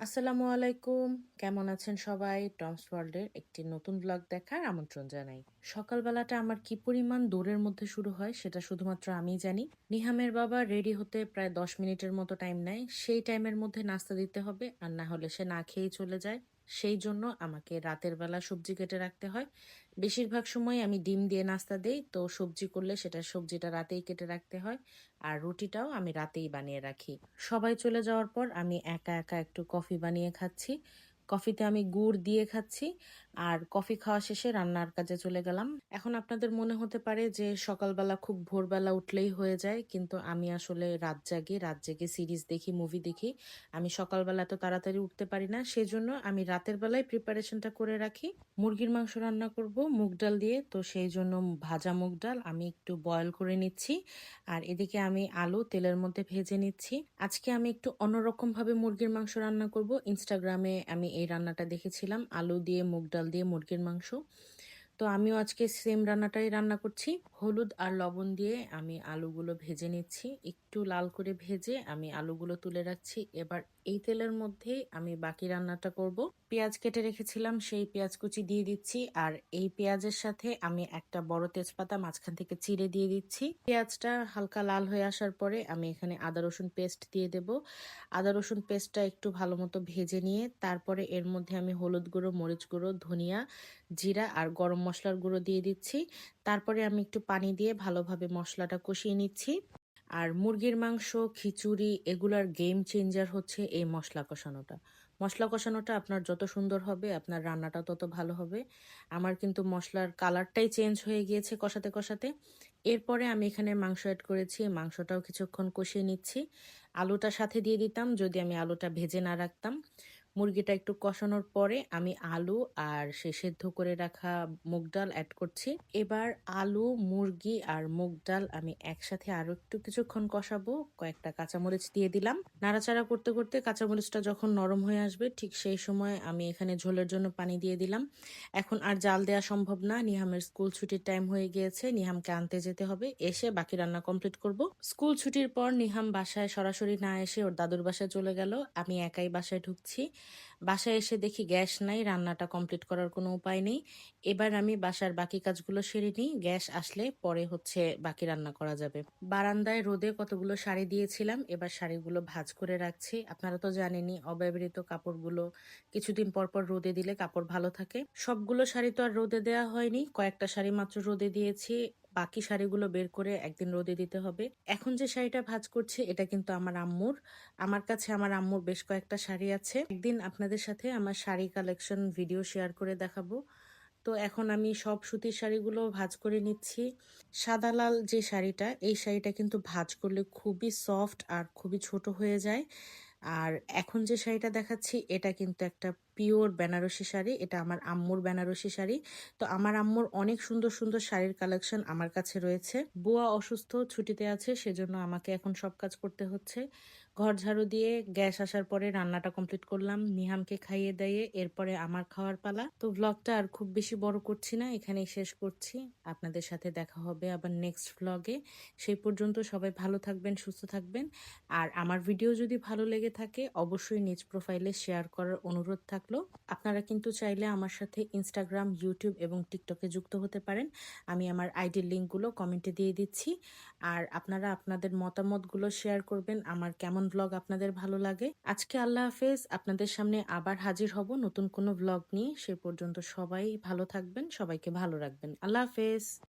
আসসালামু আলাইকুম। কেমন আছেন সবাই? টমস ওয়ার্ল্ডের একটি নতুন ব্লগ দেখার আমন্ত্রণ জানাই। সকালবেলাটা আমার কি পরিমাণ দৌড়ের মধ্যে শুরু হয় সেটা শুধুমাত্র আমি জানি। নিহামের বাবা রেডি হতে প্রায় দশ মিনিটের মতো টাইম নেয়। সেই টাইমের মধ্যে নাস্তা দিতে হবে আর না হলে সে না খেয়েই চলে যায়। সেই জন্য আমাকে রাতের বেলা সবজি কেটে রাখতে হয়। বেশিরভাগ সময় আমি ডিম দিয়ে নাস্তা দেই, তো সবজি করলে সেটা সবজিটা রাতেই কেটে রাখতে হয় আর রুটিটাও আমি রাতেই বানিয়ে রাখি। সবাই চলে যাওয়ার পর আমি একা একা একটু কফি বানিয়ে খাচ্ছি। কফিতে আমি গুড় দিয়ে খাচ্ছি। আর কফি খাওয়া শেষে রান্নার কাজে চলে গেলাম। এখন আপনাদের মনে হতে পারে যে সকালবেলা খুব ভোরবেলা উঠলেই হয়ে যায়, কিন্তু আমি আসলে রাত জাগি, রাত জেগে সিরিজ দেখি, মুভি দেখি। আমি সকালবেলা তো তাড়াতাড়ি উঠতে পারি না, সেজন্য আমি রাতের বেলায় প্রিপারেশনটা করে রাখি। মুরগির মাংস রান্না করব, মুগ ডাল দিয়ে, তো সেই জন্য ভাজা মুগ ডাল আমি একটু বয়ল করে নিচ্ছি। আর এদিকে আমি আলু তেলের মধ্যে ভেজে নিচ্ছি। আজকে আমি একটু অন্যরকমভাবে মুরগির মাংস রান্না করব। ইনস্টাগ্রামে আমি এই রান্নাটা দেখেছিলাম, আলু দিয়ে মুগ ডাল দিয়ে মুরগির মাংস। তো আমিও আজকে সেম রান্নাটাই রান্না করছি। হলুদ আর লবণ দিয়ে আমি আলুগুলো ভেজে নিচ্ছি। একটু লাল করে ভেজে আমি আলুগুলো তুলে রাখছি। এবার এই তেলের মধ্যেই আমি বাকি রান্নাটা করব। পেঁয়াজ কেটে রেখেছিলাম, সেই পেঁয়াজ কুচি দিয়ে দিচ্ছি। আর এই পেঁয়াজের সাথে আমি একটা বড় তেজপাতা মাঝখান থেকে চিড়ে দিয়ে দিচ্ছি। পেঁয়াজটা হালকা লাল হয়ে আসার পরে আমি এখানে আদা, রসুন পেস্ট দিয়ে দেব। আদা, রসুন পেস্টটা একটু ভালো মতো ভেজে নিয়ে, তারপরে এর মধ্যে আমি হলুদ গুঁড়ো, মরিচ গুঁড়ো, ধনিয়া, জিরা আর গরম মশলার গুঁড়ো দিয়ে দিচ্ছি। তারপরে আমি একটু পানি দিয়ে ভালোভাবে মশলাটা কষিয়ে নিচ্ছি। আর মুরগির মাংস, খিচুড়ি এগুলার গেম চেঞ্জার হচ্ছে এই মশলা কষানোটা। মশলা কষানোটা আপনার যত সুন্দর হবে, আপনার রান্নাটা তত ভালো হবে। আমার কিন্তু মশলার কালারটাই চেঞ্জ হয়ে গিয়েছে কষাতে কষাতে। এরপরে আমি এখানে মাংস অ্যাড করেছি মাংসটাও কিছুক্ষণ কষিয়ে নিচ্ছি। আলুটা সাথে দিয়ে দিতাম, যদি আমি আলুটা ভেজে না রাখতাম। মুরগিটা একটু কষানোর পরে আমি আলু আর সে সেদ্ধ করে রাখা মুগ ডাল অ্যাড করছি। এবার আলু, মুরগি আর মুগ ডাল আমি একসাথে আরও একটু কিছুক্ষণ কষাবো। কয়েকটা কাঁচামরিচ দিয়ে দিলাম। নাড়াচাড়া করতে করতে কাঁচামরিচটা যখন নরম হয়ে আসবে, ঠিক সেই সময় আমি এখানে ঝোলের জন্য পানি দিয়ে দিলাম। এখন আর জাল দেওয়া সম্ভব না। নিহামের স্কুল ছুটির টাইম হয়ে গিয়েছে। নিহামকে আনতে যেতে হবে। এসে বাকি রান্না কমপ্লিট করব। স্কুল ছুটির পর নিহাম বাসায় সরাসরি না এসে ওর দাদুর বাসায় চলে গেল। আমি একাই বাসায় ঢুকছি। বাসায় এসে দেখি গ্যাস নাই, রান্নাটা কমপ্লিট করার কোনো উপায় নেই। এবার আমি বাসার বাকি কাজগুলো সেরে নিই, গ্যাস আসলে পরে হচ্ছে বাকি রান্না করা যাবে। বারান্দায় রোদে কতগুলো শাড়ি দিয়েছিলাম, এবার শাড়িগুলো ভাজ করে রাখছি। আপনারা তো জানেনই, অব্যবহৃত কাপড়গুলো কিছুদিন পর পর রোদে দিলে কাপড় ভালো থাকে। সবগুলো শাড়ি তো আর রোদে দেওয়া হয়নি, কয়েকটা শাড়ি মাত্র রোদে দিয়েছি। বাকি শাড়িগুলো বের করে একদিন রোদে দিতে হবে। এখন যে শাড়িটা ভাজ করছি, এটা কিন্তু আমার আম্মুর। আমার কাছে আমার আম্মুর বেশ কয়েকটা শাড়ি আছে। একদিন আপনাদের সাথে আমার শাড়ি কালেকশন ভিডিও শেয়ার করে দেখাবো। তো এখন আমি সব সুতির শাড়িগুলো ভাজ করে নিচ্ছি। সাদা লাল যে শাড়িটা, এই শাড়িটা কিন্তু ভাজ করলে খুবই সফট আর খুবই ছোট হয়ে যায়। আর এখন যে শাড়িটা দেখাচ্ছি, এটা কিন্তু একটা পিওর বেনারসি শাড়ি। এটা আমার আম্মুর বেনারসি শাড়ি। তো আমার আম্মুর অনেক সুন্দর সুন্দর শাড়ির কালেকশন আমার কাছে রয়েছে। বুয়া অসুস্থ, ছুটিতে আছে, সেজন্য আমাকে এখন সব কাজ করতে হচ্ছে। ঘর ঝাড়ু দিয়ে গ্যাস আসার পরে রান্নাটা কমপ্লিট করলাম। নিহামকে খাইয়ে দিয়ে এরপরে আমার খাওয়ার পালা। তো ব্লগটা আর খুব বেশি বড় করছি না, এখানেই শেষ করছি। আপনাদের সাথে দেখা হবে আবার নেক্সট ব্লগে সেই পর্যন্ত সবাই ভালো থাকবেন, সুস্থ থাকবেন। আর আমার ভিডিও যদি ভালো লেগে থাকে, অবশ্যই নিজ প্রোফাইলে শেয়ার করার অনুরোধ থাকল। আপনারা কিন্তু চাইলে আমার সাথে ইনস্টাগ্রাম ইউটিউব এবং টিকটকে যুক্ত হতে পারেন। আমি আমার আইডির লিঙ্কগুলো কমেন্টে দিয়ে দিচ্ছি। আর আপনারা আপনাদের মতামতগুলো শেয়ার করবেন, আমার কেমন ব্লগ আপনাদের ভালো লাগে। আজকে আল্লাহ হাফেজ, আপনাদের সামনে আবার হাজির হব নতুন কোনো ব্লগ নিয়ে। সে পর্যন্ত সবাই ভালো থাকবেন, সবাইকে ভালো রাখবেন। আল্লাহ হাফেজ।